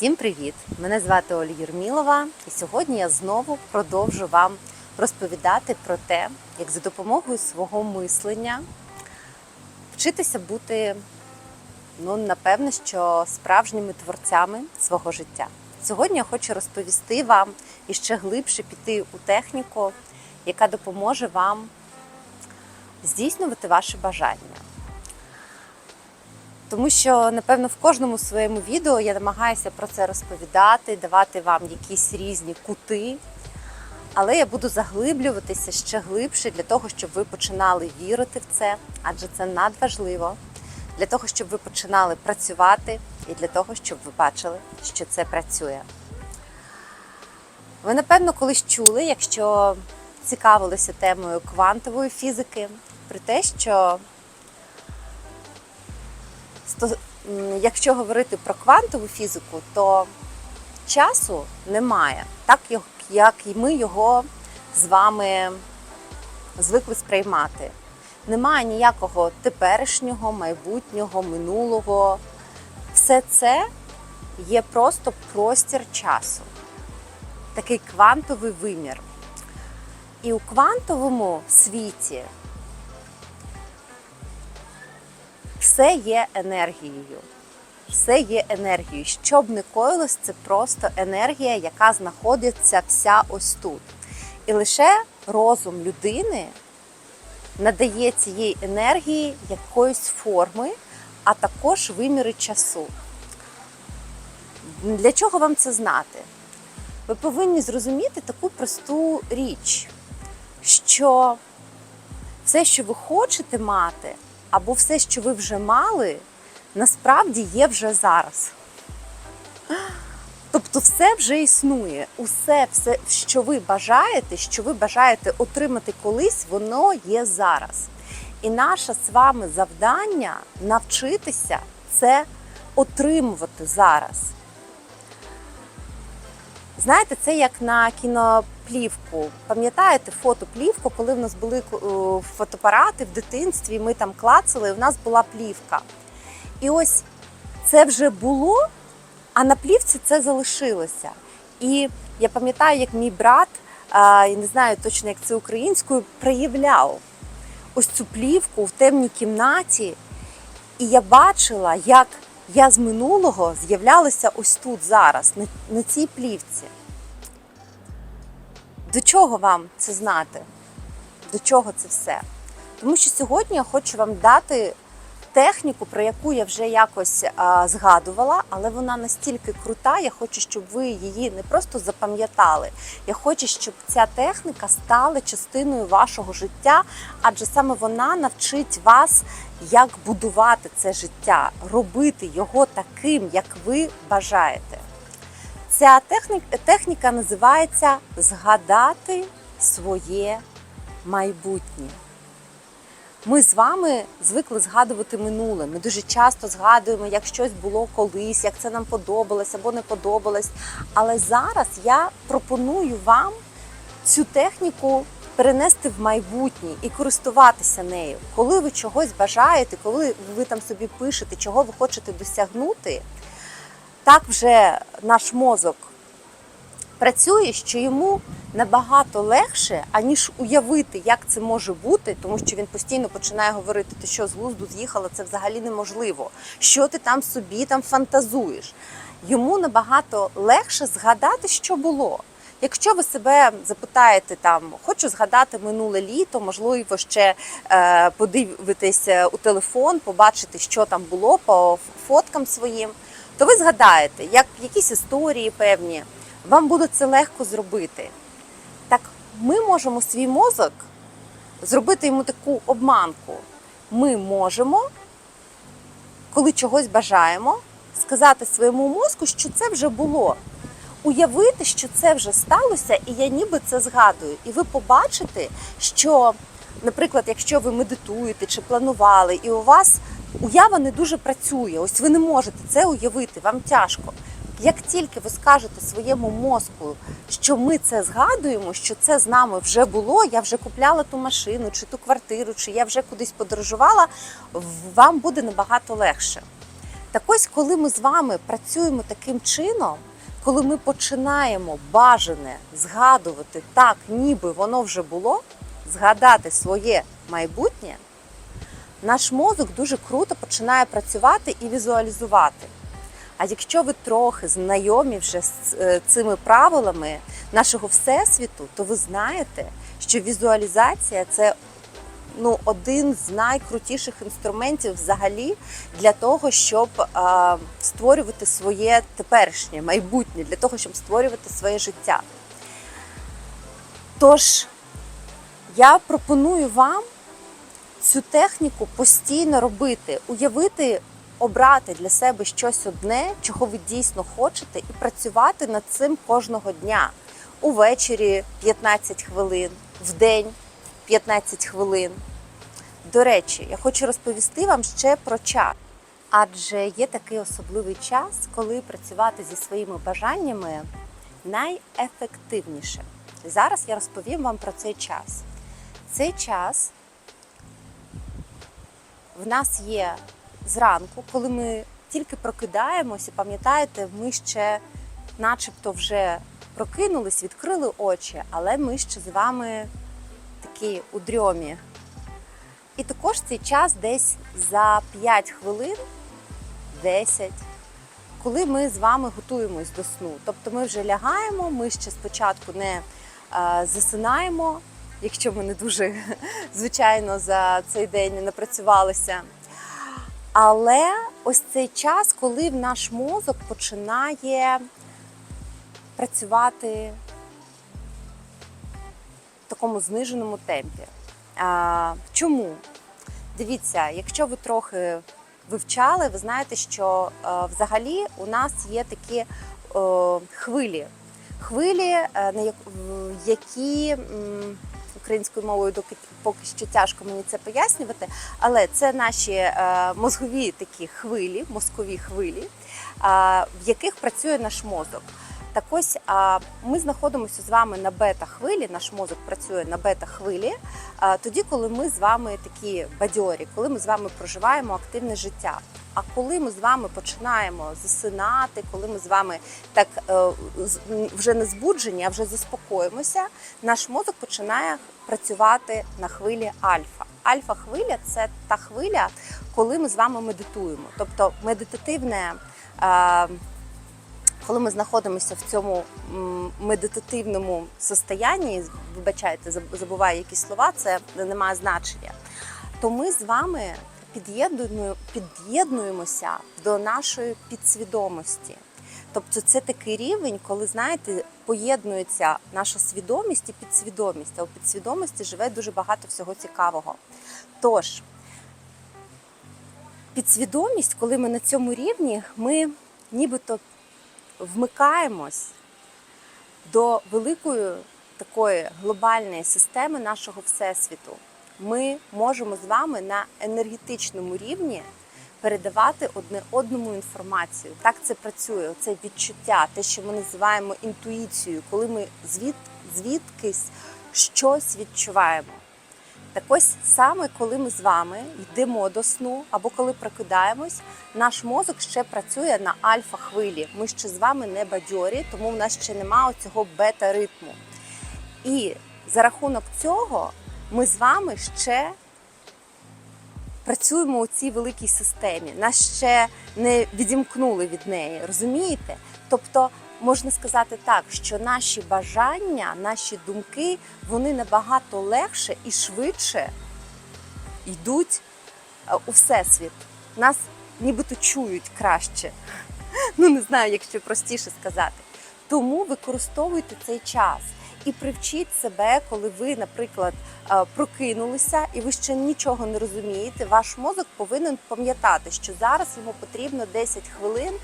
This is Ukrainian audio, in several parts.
Всім привіт! Мене звати Оля Юрмілова, і сьогодні я знову продовжу вам розповідати про те, як за допомогою свого мислення вчитися бути, ну напевно, що справжніми творцями свого життя. Сьогодні я хочу розповісти вам і ще глибше піти у техніку, яка допоможе вам здійснювати ваші бажання. Тому що, напевно, в кожному своєму відео я намагаюся про це розповідати, давати вам якісь різні кути. Але я буду заглиблюватися ще глибше для того, щоб ви починали вірити в це, адже це надважливо, для того, щоб ви починали працювати і для того, щоб ви бачили, що це працює. Ви, напевно, колись чули, якщо цікавилися темою квантової фізики, про те, що якщо говорити про квантову фізику, то часу немає, так як- і ми його з вами звикли сприймати. Немає ніякого теперішнього, майбутнього, минулого. Все це є просто простір часу, такий квантовий вимір. І у квантовому світі все є енергією. Все є енергією. Що б не коїлось, це просто енергія, яка знаходиться вся ось тут. І лише розум людини надає цієї енергії якоїсь форми, а також виміри часу. Для чого вам це знати? Ви повинні зрозуміти таку просту річ, що все, що ви хочете мати, або все, що ви вже мали, насправді є вже зараз. Тобто все вже існує. Усе, все, що ви бажаєте, що ви бажаєте отримати колись, воно є зараз. І наше з вами завдання навчитися це отримувати зараз. Знаєте, це як на кіноплівку. Пам'ятаєте фотоплівку, коли в нас були е, фотоапарати в дитинстві, ми там клацали, і в нас була плівка. І ось це вже було, а на плівці це залишилося. І я пам'ятаю, як мій брат, е, я не знаю точно, як це українською, проявляв ось цю плівку в темній кімнаті. І я бачила, як я з минулого з'являлася ось тут зараз, на цій плівці. До чого вам це знати? До чого це все? Тому що сьогодні я хочу вам дати техніку, про яку я вже якось а, згадувала, але вона настільки крута. Я хочу, щоб ви її не просто запам'ятали. Я хочу, щоб ця техніка стала частиною вашого життя, адже саме вона навчить вас, як будувати це життя, робити його таким, як ви бажаєте. Ця техніка, техніка називається згадати своє майбутнє. Ми з вами звикли згадувати минуле. Ми дуже часто згадуємо, як щось було колись, як це нам подобалось або не подобалось. Але зараз я пропоную вам цю техніку перенести в майбутнє і користуватися нею. Коли ви чогось бажаєте, коли ви там собі пишете, чого ви хочете досягнути, так вже наш мозок працює, що йому набагато легше, аніж уявити, як це може бути, тому що він постійно починає говорити, ти що з глузду з'їхала, це взагалі неможливо. Що ти там собі там фантазуєш? Йому набагато легше згадати, що було. Якщо ви себе запитаєте там, хочу згадати минуле літо, можливо, ще е, подивитись у телефон, побачити, що там було по фоткам своїм, то ви згадаєте, як якісь історії певні, вам буде це легко зробити. Так ми можемо свій мозок зробити йому таку обманку. Ми можемо, коли чогось бажаємо, сказати своєму мозку, що це вже було. Уявити, що це вже сталося, і я ніби це згадую. І ви побачите, що, наприклад, якщо ви медитуєте чи планували, і у вас уява не дуже працює, ось ви не можете це уявити, вам тяжко. Як тільки ви скажете своєму мозку, що ми це згадуємо, що це з нами вже було, я вже купляла ту машину, чи ту квартиру, чи я вже кудись подорожувала, вам буде набагато легше. Так ось, коли ми з вами працюємо таким чином, коли ми починаємо бажане згадувати так, ніби воно вже було, згадати своє майбутнє, наш мозок дуже круто починає працювати і візуалізувати. А якщо ви трохи знайомі вже з е, цими правилами нашого всесвіту, то ви знаєте, що візуалізація це ну, один з найкрутіших інструментів взагалі для того, щоб е, створювати своє теперішнє майбутнє, для того, щоб створювати своє життя. Тож я пропоную вам цю техніку постійно робити, уявити, обрати для себе щось одне, чого ви дійсно хочете, і працювати над цим кожного дня. Увечері 15 хвилин, вдень 15 хвилин. До речі, я хочу розповісти вам ще про час. Адже є такий особливий час, коли працювати зі своїми бажаннями найефективніше. Зараз я розповім вам про цей час. Цей час в нас є зранку, коли ми тільки прокидаємося, пам'ятаєте, ми ще начебто вже прокинулись, відкрили очі, але ми ще з вами такі у дрьомі. І також цей час десь за 5 хвилин, 10, коли ми з вами готуємось до сну. Тобто ми вже лягаємо, ми ще спочатку не е, засинаємо, якщо ми не дуже, звичайно, за цей день напрацювалися. Але ось цей час, коли наш мозок починає працювати в такому зниженому темпі. А, чому? Дивіться, якщо ви трохи вивчали, ви знаєте, що е, взагалі у нас є такі е, хвилі. Хвилі, е, як- які м, українською мовою доки поки що тяжко мені це пояснювати, але це наші е, мозгові такі хвилі, мозкові хвилі, в яких працює наш мозок. Так ось ми знаходимося з вами на бета-хвилі, наш мозок працює на бета-хвилі, тоді, коли ми з вами такі бадьорі, коли ми з вами проживаємо активне життя. А коли ми з вами починаємо засинати, коли ми з вами так е, вже не збуджені, а вже заспокоїмося, наш мозок починає працювати на хвилі альфа. Альфа-хвиля це та хвиля, коли ми з вами медитуємо. Тобто медитативне. е, коли ми знаходимося в цьому медитативному состоянні, вибачайте, заб- забуваю якісь слова, це не має значення, то ми з вами під'єднуємося до нашої підсвідомості. Тобто це такий рівень, коли знаєте, поєднується наша свідомість і підсвідомість. А у підсвідомості живе дуже багато всього цікавого. Тож, підсвідомість, коли ми на цьому рівні, ми нібито вмикаємось до великої такої глобальної системи нашого всесвіту. Ми можемо з вами на енергетичному рівні передавати одне одному інформацію. Так це працює. Це відчуття, те, що ми називаємо інтуїцією, коли ми звід, звідкись щось відчуваємо. Так ось саме коли ми з вами йдемо до сну або коли прокидаємось, наш мозок ще працює на альфа-хвилі. Ми ще з вами не бадьорі, тому в нас ще немає цього бета-ритму. І за рахунок цього ми з вами ще працюємо у цій великій системі. Нас ще не відімкнули від неї, розумієте? Тобто можна сказати так, що наші бажання, наші думки, вони набагато легше і швидше йдуть е, у всесвіт. Нас нібито чують краще. Ну не знаю, якщо простіше сказати. Тому використовуйте цей час і привчіть себе, коли ви, наприклад, е, прокинулися і ви ще нічого не розумієте. Ваш мозок повинен пам'ятати, що зараз йому потрібно 10 хвилин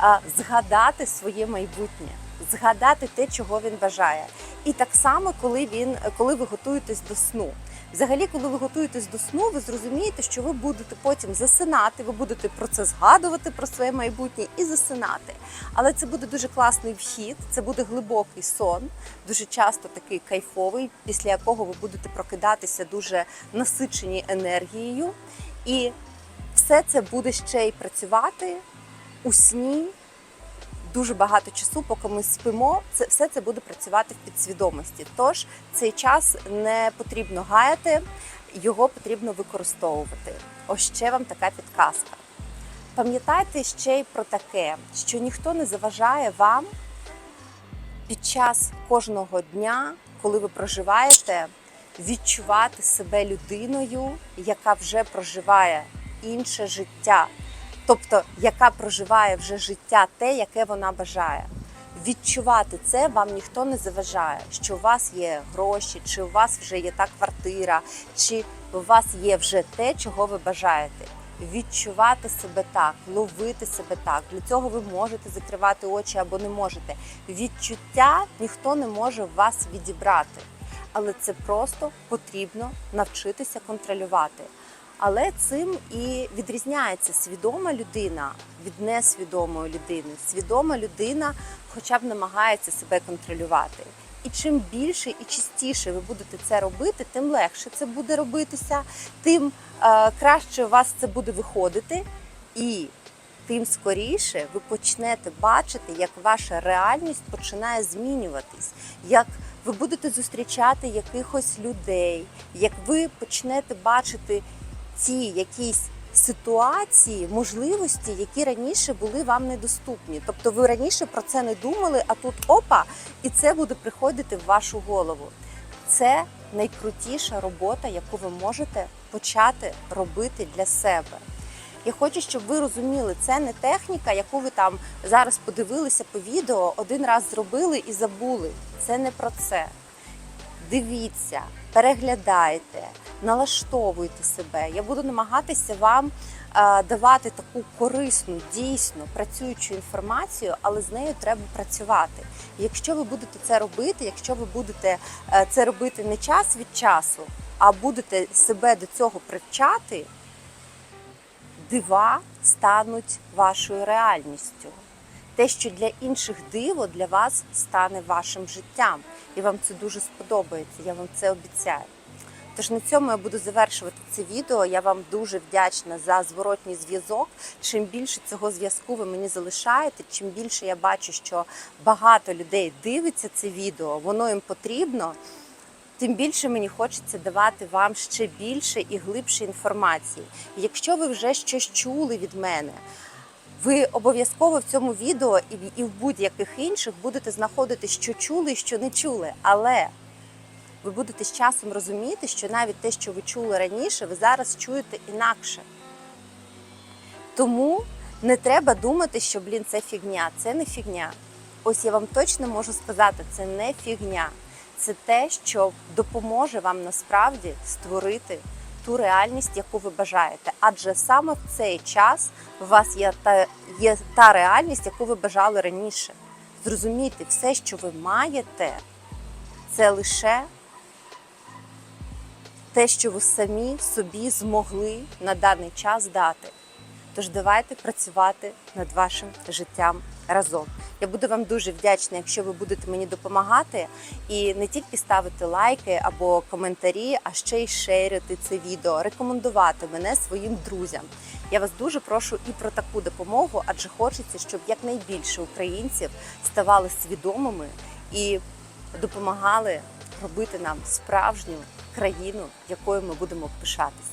е, згадати своє майбутнє, згадати те, чого він бажає. І так само, коли він, коли ви готуєтесь до сну. Взагалі, коли ви готуєтесь до сну, ви зрозумієте, що ви будете потім засинати, ви будете про це згадувати про своє майбутнє і засинати. Але це буде дуже класний вхід, це буде глибокий сон, дуже часто такий кайфовий, після якого ви будете прокидатися дуже насичені енергією. І все це буде ще й працювати у сні дуже багато часу, поки ми спимо, це все це буде працювати в підсвідомості. Тож цей час не потрібно гаяти, його потрібно використовувати. Ось ще вам така підказка. Пам'ятайте ще й про таке, що ніхто не заважає вам під час кожного дня, коли ви проживаєте, відчувати себе людиною, яка вже проживає інше життя, тобто яка проживає вже життя те, яке вона бажає. Відчувати це вам ніхто не заважає, що у вас є гроші, чи у вас вже є та квартира, чи у вас є вже те, чого ви бажаєте. Відчувати себе так, ловити себе так. Для цього ви можете закривати очі або не можете. Відчуття ніхто не може вас відібрати, але це просто потрібно навчитися контролювати. Але цим і відрізняється свідома людина від несвідомої людини. Свідома людина, хоча б намагається себе контролювати. І чим більше і частіше ви будете це робити, тим легше це буде робитися, тим е, краще у вас це буде виходити, і тим скоріше ви почнете бачити, як ваша реальність починає змінюватись, як ви будете зустрічати якихось людей, як ви почнете бачити ті якісь ситуації, можливості, які раніше були вам недоступні. Тобто ви раніше про це не думали, а тут опа, і це буде приходити в вашу голову. Це найкрутіша робота, яку ви можете почати робити для себе. Я хочу, щоб ви розуміли, це не техніка, яку ви там зараз подивилися по відео, один раз зробили і забули. Це не про це. Дивіться, переглядайте, налаштовуйте себе. Я буду намагатися вам е, давати таку корисну, дійсно працюючу інформацію, але з нею треба працювати. Якщо ви будете це робити, якщо ви будете е, це робити не час від часу, а будете себе до цього привчати, дива стануть вашою реальністю. Те, що для інших диво, для вас стане вашим життям. І вам це дуже сподобається, я вам це обіцяю. Тож на цьому я буду завершувати це відео. Я вам дуже вдячна за зворотній зв'язок. Чим більше цього зв'язку ви мені залишаєте, чим більше я бачу, що багато людей дивиться це відео, воно їм потрібно. Тим більше мені хочеться давати вам ще більше і глибше інформації. Якщо ви вже щось чули від мене, ви обов'язково в цьому відео і в- будь-яких інших будете знаходити, що чули і що не чули. Але ви будете з часом розуміти, що навіть те, що ви чули раніше, ви зараз чуєте інакше. Тому не треба думати, що блін, це фігня. Це не фігня. Ось я вам точно можу сказати, це не фігня. Це те, що допоможе вам насправді створити ту реальність, яку ви бажаєте. Адже саме в цей час у вас є та, є та реальність, яку ви бажали раніше. Зрозумійте, все, що ви маєте, це лише те, що ви самі собі змогли на даний час дати. Тож давайте працювати над вашим життям разом. Я буду вам дуже вдячна, якщо ви будете мені допомагати і не тільки ставити лайки або коментарі, а ще й шерити це відео, рекомендувати мене своїм друзям. Я вас дуже прошу і про таку допомогу, адже хочеться, щоб якнайбільше українців ставали свідомими і допомагали робити нам справжню країну, якою ми будемо пишатися.